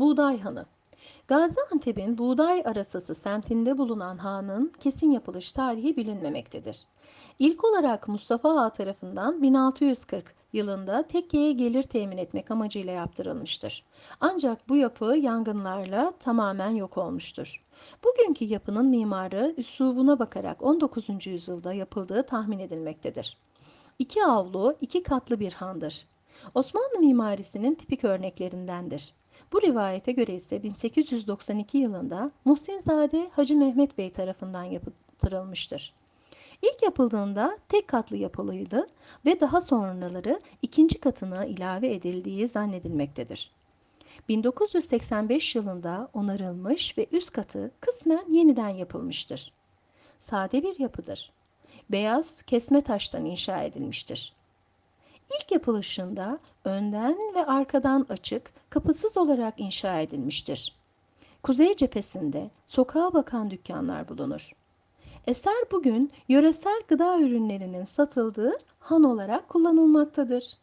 Buğday Hanı Gaziantep'in Buğday Arasası semtinde bulunan hanın kesin yapılış tarihi bilinmemektedir. İlk olarak Mustafa Ağa tarafından 1640 yılında tekkeye gelir temin etmek amacıyla yaptırılmıştır. Ancak bu yapı yangınlarla tamamen yok olmuştur. Bugünkü yapının mimarı üslubuna bakarak 19. yüzyılda yapıldığı tahmin edilmektedir. İki avlu, iki katlı bir handır. Osmanlı mimarisinin tipik örneklerindendir. Bu rivayete göre ise 1892 yılında Muhsinzade Hacı Mehmet Bey tarafından yaptırılmıştır. İlk yapıldığında tek katlı yapılıydı ve daha sonraları ikinci katına ilave edildiği zannedilmektedir. 1985 yılında onarılmış ve üst katı kısmen yeniden yapılmıştır. Sade bir yapıdır. Beyaz kesme taştan inşa edilmiştir. İlk yapılışında önden ve arkadan açık, kapısız olarak inşa edilmiştir. Kuzey cephesinde sokağa bakan dükkanlar bulunur. Eser bugün yöresel gıda ürünlerinin satıldığı han olarak kullanılmaktadır.